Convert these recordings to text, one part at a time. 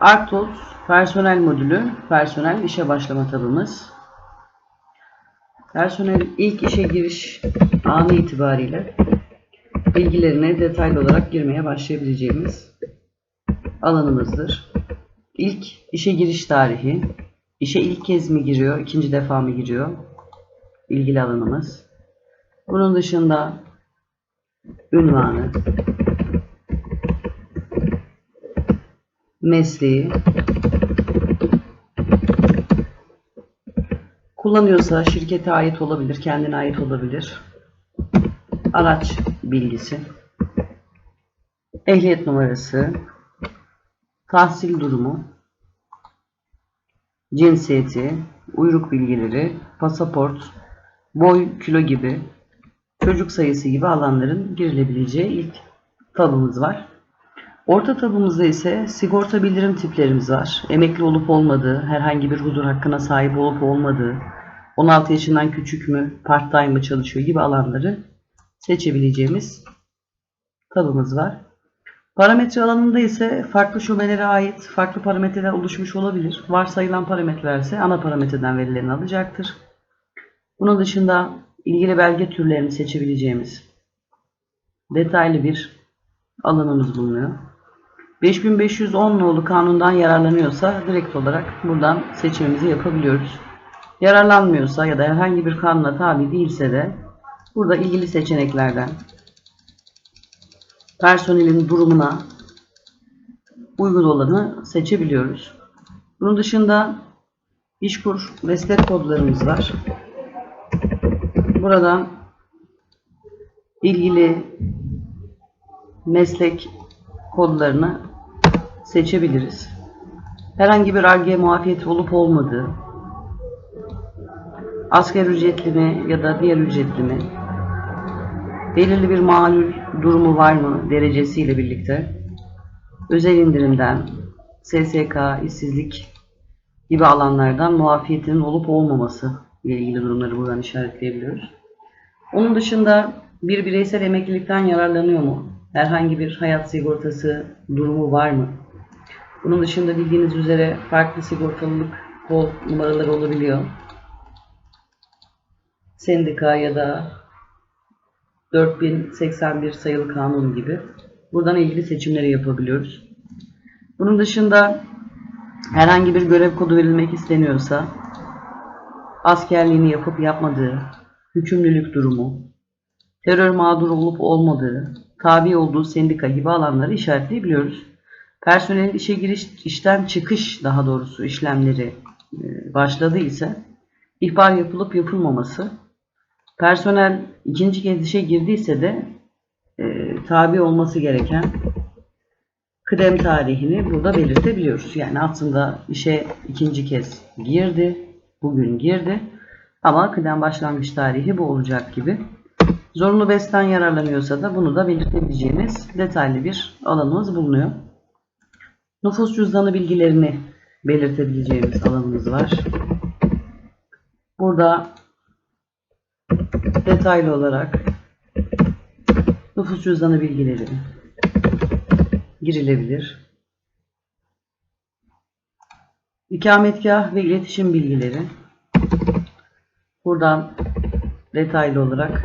Arctos personel modülü, personel işe başlama tabımız. Personel ilk işe giriş anı itibariyle bilgilerine detaylı olarak girmeye başlayabileceğimiz alanımızdır. İlk işe giriş tarihi, işe ilk kez mi giriyor, ikinci defa mı giriyor? ilgili alanımız. Bunun dışında ünvanı, mesleği, kullanıyorsa şirkete ait olabilir, kendine ait olabilir. Araç bilgisi, ehliyet numarası, tahsil durumu, cinsiyeti, uyruk bilgileri, pasaport, boy, kilo gibi, çocuk sayısı gibi alanların girilebileceği ilk tabımız var. Orta tabımızda ise sigorta bildirim tiplerimiz var. Emekli olup olmadığı, herhangi bir huzur hakkına sahip olup olmadığı, 16 yaşından küçük mü, part time mı çalışıyor gibi alanları seçebileceğimiz tabımız var. Parametre alanında ise farklı şubelere ait farklı parametreler oluşmuş olabilir. Varsayılan parametreler ise ana parametreden verilerini alacaktır. Bunun dışında ilgili belge türlerini seçebileceğimiz detaylı bir alanımız bulunuyor. 5510 nolu kanundan yararlanıyorsa direkt olarak buradan seçimimizi yapabiliyoruz. Yararlanmıyorsa ya da herhangi bir kanuna tabi değilse de burada ilgili seçeneklerden personelin durumuna uygun olanı seçebiliyoruz. Bunun dışında işkur meslek kodlarımız var. Buradan ilgili meslek kodlarını seçebiliriz. Herhangi bir arge muafiyeti olup olmadığı, asker ücretli mi ya da diğer ücretli mi, belirli bir malul durumu var mı derecesiyle birlikte, özel indirimden, SSK, işsizlik gibi alanlardan muafiyetinin olup olmaması ile ilgili durumları buradan işaretleyebiliyoruz. Onun dışında bir bireysel emeklilikten yararlanıyor mu? Herhangi bir hayat sigortası durumu var mı? Bunun dışında bildiğiniz üzere farklı sigortalılık kod numaraları olabiliyor. Sendika ya da 4081 sayılı kanun gibi. Buradan ilgili seçimleri yapabiliyoruz. Bunun dışında herhangi bir görev kodu verilmek isteniyorsa askerliğini yapıp yapmadığı, hükümlülük durumu, terör mağduru olup olmadığı, tabi olduğu sendika gibi alanları işaretleyebiliyoruz. Personelin işe giriş, işten çıkış daha doğrusu işlemleri e, başladı ise ihbar yapılıp yapılmaması, personel ikinci kez işe girdiyse de e, tabi olması gereken kıdem tarihini burada belirtebiliyoruz. Yani aslında işe ikinci kez girdi, bugün girdi ama kıdem başlangıç tarihi bu olacak gibi. Zorunlu besten yararlanıyorsa da bunu da belirtebileceğimiz detaylı bir alanımız bulunuyor. Nüfus cüzdanı bilgilerini belirtebileceğimiz alanımız var. Burada detaylı olarak nüfus cüzdanı bilgileri girilebilir. İkametgah ve iletişim bilgileri buradan detaylı olarak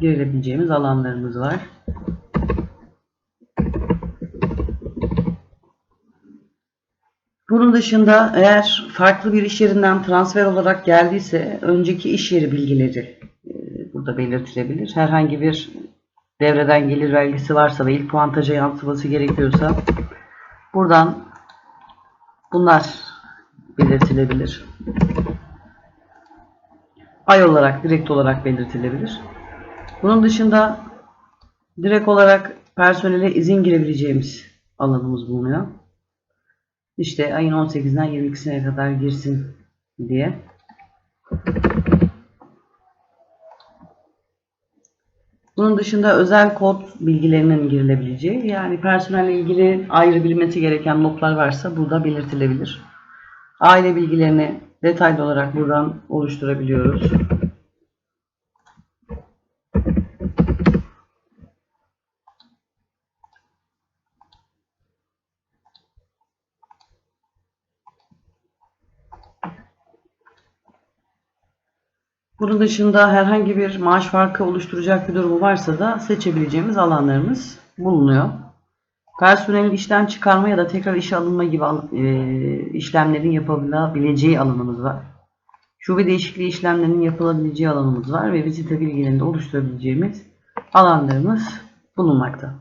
girilebileceğimiz alanlarımız var. Bunun dışında eğer farklı bir iş yerinden transfer olarak geldiyse önceki iş yeri bilgileri e, burada belirtilebilir. Herhangi bir devreden gelir vergisi varsa ve ilk puantaja yansıması gerekiyorsa buradan bunlar belirtilebilir. Ay olarak, direkt olarak belirtilebilir. Bunun dışında direkt olarak personele izin girebileceğimiz alanımız bulunuyor. İşte ayın 18'den 22'sine kadar girsin diye. Bunun dışında özel kod bilgilerinin girilebileceği yani personelle ilgili ayrı bilmesi gereken notlar varsa burada belirtilebilir. Aile bilgilerini detaylı olarak buradan oluşturabiliyoruz. Bunun dışında herhangi bir maaş farkı oluşturacak bir durumu varsa da seçebileceğimiz alanlarımız bulunuyor. Personelin işten çıkarma ya da tekrar işe alınma gibi e, işlemlerin yapılabileceği alanımız var. Şube değişikliği işlemlerinin yapılabileceği alanımız var ve vizite bilgilerini oluşturabileceğimiz alanlarımız bulunmakta.